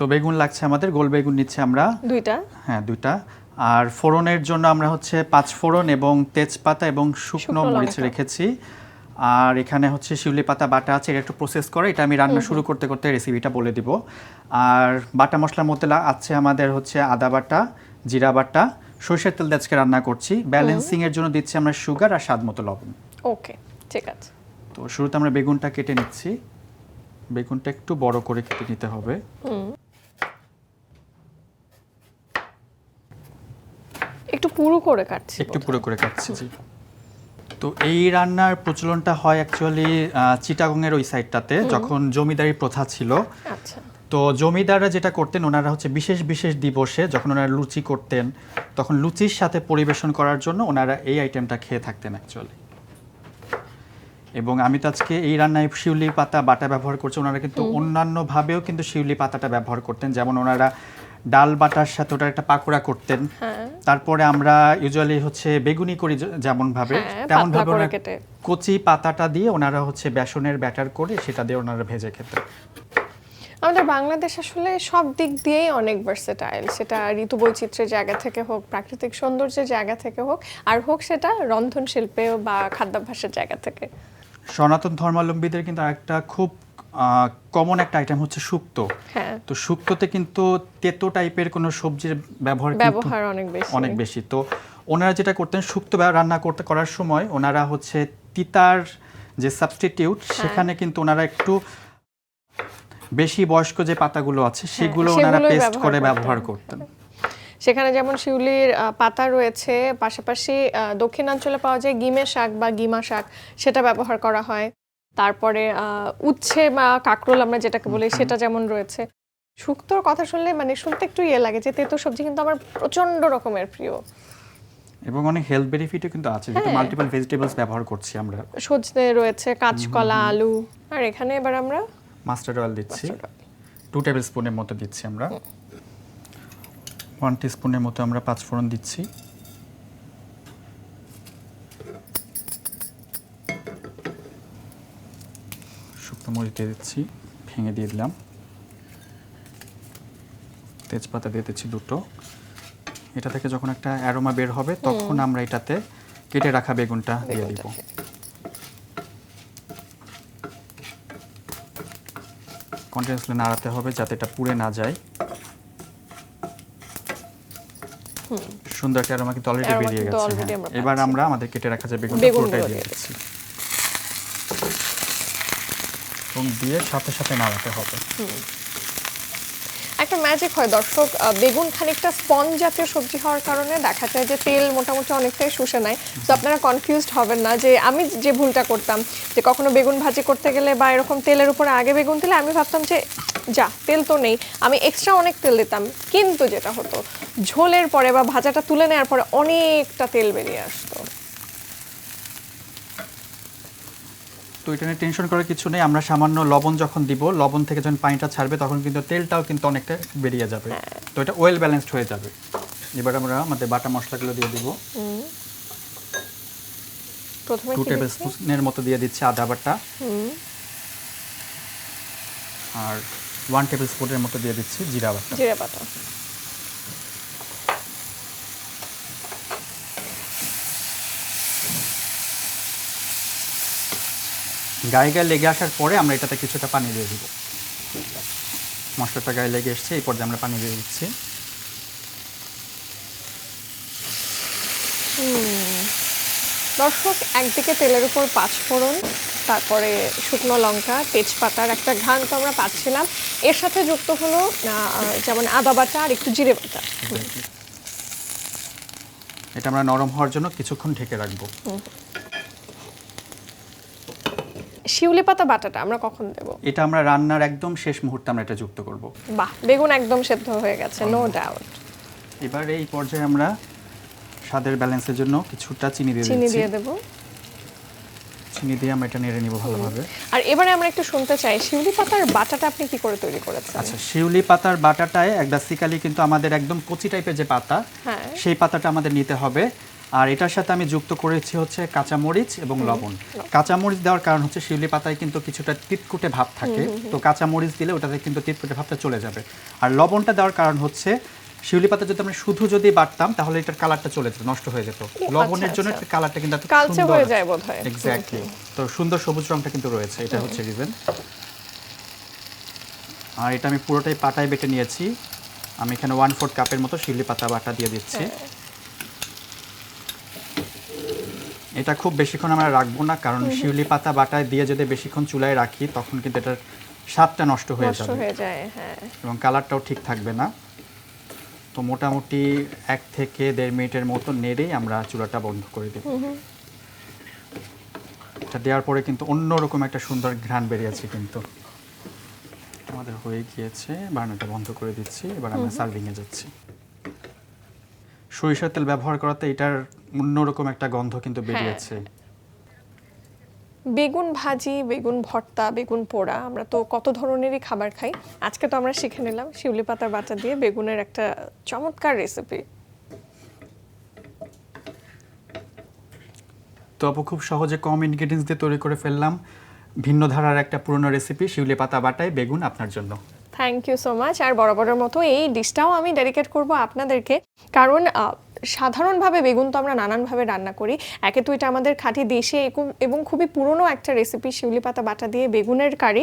তো বেগুন লাগছে আমাদের গোল বেগুন নিচ্ছে আমরা। দুইটা। হ্যাঁ দুইটা। আর ফোড়নের জন্য আমরা হচ্ছে পাঁচ ফোড়ন এবং তেজপাতা এবং শুকনো মরিচ রেখেছি। আর এখানে হচ্ছে শিউলি পাতা বাটা আছে এটা একটু প্রসেস করে এটা আমি রান্না শুরু করতে করতে রেসিপিটা বলে দিব। আর বাটা মশলার মধ্যে আছে আমাদের হচ্ছে আদা বাটা জিরা বাটা সরষের তেল দিয়ে আজকে রান্না করছি। ব্যালেন্সিং এর জন্য দিচ্ছি আমরা সুগার আর স্বাদ মতো লবণ। ওকে ঠিক আছে। তো শুরুতে আমরা বেগুনটা কেটে নিচ্ছি। বেগুনটা একটু বড় করে কেটে নিতে হবে। পুরো করে কাটছি একটু পুরো করে কাটছি জি। তো এই রান্নার প্রচলনটা হয় অ্যাকচুয়ালি চিটাগংয়ের ওই সাইডটাতে যখন জমিদারি প্রথা ছিল। আচ্ছা। তো জমিদাররা যেটা করতেন ওনারা হচ্ছে বিশেষ বিশেষ দিবসে যখন ওনারা লুচি করতেন তখন লুচির সাথে পরিবেশন করার জন্য ওনারা এই আইটেমটা খেয়ে থাকতেন অ্যাকচুয়ালি এবং আমি তো আজকে এই রান্নায় শিউলি পাতা বাটা ব্যবহার করছি ওনারা কিন্তু অন্যান্য ভাবেও কিন্তু শিউলি পাতাটা ব্যবহার করতেন। যেমন ওনারা ডাল বাটার সাথে ওটার একটা পাকোড়া করতেন। হ্যাঁ। তারপরে আমরা ইউজুয়ালি হচ্ছে বেগুনি করি যেমন ভাবে। হ্যাঁ, তেমন ভাবে ওনারা কচি পাতাটা দিয়ে ওনারা হচ্ছে বেসনের ব্যাটার করে সেটা দিয়ে ওনারা ভেজে খেতেন। আমাদের বাংলাদেশ আসলে সব দিক দিয়েই অনেক ভার্সেটাইল সেটা ঋতু বৈচিত্র্যের জায়গা থেকে হোক প্রাকৃতিক সৌন্দর্যের জায়গা থেকে হোক আর হোক সেটা রন্ধন শিল্পে বা খাদ্যাভ্যাসের জায়গা থেকে। সনাতন ধর্মাবলম্বীদের কিন্তু একটা খুব কমন একটা আইটেম হচ্ছে শুক্তো। হ্যাঁ। তো শুক্তোতে কিন্তু তেতো টাইপের কোনো সবজির ব্যবহার ব্যবহার অনেক বেশি। অনেক বেশি। তো ওনারা যেটা করতেন শুক্তো রান্না করতে করার সময় ওনারা হচ্ছে তিতার যে সাবস্টিটিউট হ্যাঁ। সেখানে কিন্তু ওনারা একটু বেশি বয়স্ক যে পাতাগুলো আছে সেগুলো ওনারা হ্যাঁ, পেস্ট ব্যবহার করে করতেন। ব্যবহার করতেন। সেখানে যেমন শিউলির পাতা রয়েছে পাশাপাশি দক্ষিণাঞ্চলে পাওয়া যায় গিমে শাক বা গিমা শাক সেটা ব্যবহার করা হয়। তারপরে উচ্ছে বা কাকরোল আমরা যেটাকে বলি সেটা যেমন রয়েছে। শুক্তোর কথা শুনলে মানে শুনতে একটু ইয়ে লাগে যে তেতো সবজি কিন্তু আমার প্রচণ্ড রকমের প্রিয়। এবং অনেক হেলথ বেনিফিটও কিন্তু আছে হ্যাঁ। মাল্টিপল ভেজিটেবলস ব্যবহার করছি আমরা। সজনে রয়েছে কাঁচকলা আলু। আর এখানে এবার আমরা মাস্টার্ড অয়েল দিচ্ছি। টু টেবিল স্পুনের মতো দিচ্ছি আমরা। ওয়ান স্পুনের মতো আমরা পাঁচ ফোড়ন দিচ্ছি। শুকনো মরিচ দিয়ে দিচ্ছি ভেঙে দিয়ে দিলাম। তেজপাতা দিয়ে দিচ্ছি দুটো। এটা থেকে যখন একটা অ্যারোমা বের হবে তখন আমরা এটাতে কেটে রাখা বেগুনটা দিয়ে দিব। কন্টিনিউসলি নাড়াতে হবে যাতে এটা পুড়ে না যায়। সুন্দর একটা অ্যারোমা কিন্তু অলরেডি বেরিয়ে গেছে হ্যাঁ। এবার আমরা আমাদের কেটে রাখা যে বেগুনটা পুরোটাই দিয়ে দিচ্ছি। এবং দিয়ে সাথে সাথে নাড়াতে হবে। একটা ম্যাজিক হয়, দর্শক বেগুন খানিকটা স্পঞ্জ জাতীয় সবজি হওয়ার কারণে দেখা যায় যে তেল মোটামুটি অনেকটাই শুষে নেয়। তো আপনারা কনফিউজড হবেন না যে আমি যে ভুলটা করতাম, যে কখনো বেগুন ভাজি করতে গেলে বা এরকম তেলের উপরে আগে বেগুন দিলে আমি ভাবতাম যে, যা, তেল তো নেই। আমি এক্সট্রা অনেক তেল দিতাম, কিন্তু যেটা হতো, ঝোলের পরে বা ভাজাটা তুলে নেওয়ার পরে অনেকটা তেল বেরিয়ে আসতো। তো এটা নিয়ে টেনশন করার কিছু নেই। আমরা সামান্য লবণ যখন দিব লবণ থেকে যখন পানিটা ছাড়বে তখন কিন্তু তেলটাও কিন্তু অনেকটা বেরিয়ে যাবে। তো এটা ওয়েল ব্যালেন্সড হয়ে যাবে। এবার আমরা আমাদের বাটা মশলাগুলো দিয়ে দিব। প্রথমে টু টেবিল? স্পুনের মতো দিয়ে দিচ্ছি আদা বাটা। আর ওয়ান টেবিল স্পুনের মতো দিয়ে দিচ্ছি জিরা বাটা। জিরে বাটা। গায়ে গায়ে লেগে আসার পরে আমরা এটাতে কিছুটা পানি দিয়ে দিব। মশলাটা গায়ে লেগে এসছে এই পর্যায়ে আমরা পানি দিয়ে দিচ্ছি। দর্শক একদিকে তেলের উপর পাঁচ ফোড়ন তারপরে শুকনো লঙ্কা তেজপাতার একটা ঘ্রাণ তো আমরা পাচ্ছিলাম। এর সাথে যুক্ত হলো যেমন আদা বাটা আর একটু জিরে বাটা। এটা আমরা নরম হওয়ার জন্য কিছুক্ষণ ঢেকে রাখব। শিউলি পাতা বাটাটা আমরা কখন দেব? এটা আমরা রান্নার একদম শেষ মুহূর্তে আমরা এটা যুক্ত করব। বাহ বেগুন একদম সেদ্ধ হয়ে গেছে নো ডাউট এবার এই পর্যায়ে আমরা স্বাদের ব্যালেন্সের জন্য কিছুটা চিনি দিয়ে চিনি দিয়ে দেব। চিনি দিয়ে আমরা এটা নেড়ে নিব ভালোভাবে। আর এবারে আমরা একটু শুনতে চাই শিউলি পাতার বাটাটা আপনি কি করে তৈরি করেছেন? আচ্ছা শিউলি পাতার বাটাটায় বেসিক্যালি কিন্তু আমাদের একদম কচি টাইপের যে পাতা হ্যাঁ। সেই পাতাটা আমাদের নিতে হবে। আর এটার সাথে আমি যুক্ত করেছি হচ্ছে কাঁচামরিচ এবং লবণ। কাঁচামরিচ দেওয়ার কারণ হচ্ছে শিউলি পাতায় কিন্তু কিছুটা তিতকুটে ভাব থাকে। তো কাঁচামরিচ দিলে ওটাতে কিন্তু তিতকুটে ভাবটা চলে যাবে। আর লবণটা দেওয়ার কারণ হচ্ছে শিউলি পাতা যদি আমরা শুধু যদি বাটতাম তাহলে এটার কালারটা চলে যেত নষ্ট হয়ে যেত। লবণের জন্য আচ্ছা। কালারটা কিন্তু এত সুন্দর হয়ে যায় বোধহয়। এক্স্যাক্টলি তো সুন্দর সবুজ রংটা কিন্তু রয়েছে এটা হচ্ছে রিজন আর এটা আমি পুরোটাই পাটায় বেটে নিয়েছি। আমি এখানে ওয়ান ফোর্থ কাপের মতো শিউলি পাতা বাটা দিয়ে দিচ্ছি হ্যাঁ। এটা খুব বেশিক্ষণ আমরা রাখব না কারণ শিউলি পাতা বাটায় দিয়ে যদি বেশিক্ষণ চুলায় রাখি তখন কিন্তু এটার স্বাদটা নষ্ট হয়ে যাবে। হয়ে যায় হ্যাঁ। এবং কালারটাও ঠিক থাকবে না। তো মোটামুটি এক থেকে দেড় মিনিটের মতো নেড়েই আমরা চুলাটা বন্ধ করে দেব। এটা দেওয়ার পরে কিন্তু অন্যরকম একটা সুন্দর ঘ্রাণ বেরিয়েছে কিন্তু। আমাদের হয়ে গিয়েছে বার্নারটা বন্ধ করে দিচ্ছি এবার আমরা সার্ভিংয়ে যাচ্ছি। সরিষার তেল ব্যবহার করাতে এটার অন্যরকম একটা গন্ধ কিন্তু বেরিয়েছে। বেগুন ভাজি বেগুন ভর্তা বেগুন পোড়া আমরা তো কত ধরনেরই খাবার খাই। আজকে তো আমরা শিখে নিলাম শিউলি পাতার বাটা দিয়ে বেগুনের একটা চমৎকার রেসিপি তো আপু খুব সহজে কম ইনগ্রেডিয়েন্টস দিয়ে তৈরি করে ফেললাম। ভিন্ন ধারার একটা পুরনো রেসিপি শিউলি পাতা বাটায় বেগুন আপনার জন্য। থ্যাংক ইউ সো মাচ আর বরাবরের মতো এই ডিশটাও আমি ডেডিকেট করব আপনাদেরকে। কারণ সাধারণভাবে বেগুন তো আমরা নানানভাবে রান্না করি। একে তো এটা আমাদের খাঁটি দেশে এবং খুবই পুরনো একটা রেসিপি শিউলি পাতা বাটা দিয়ে বেগুনের কারি।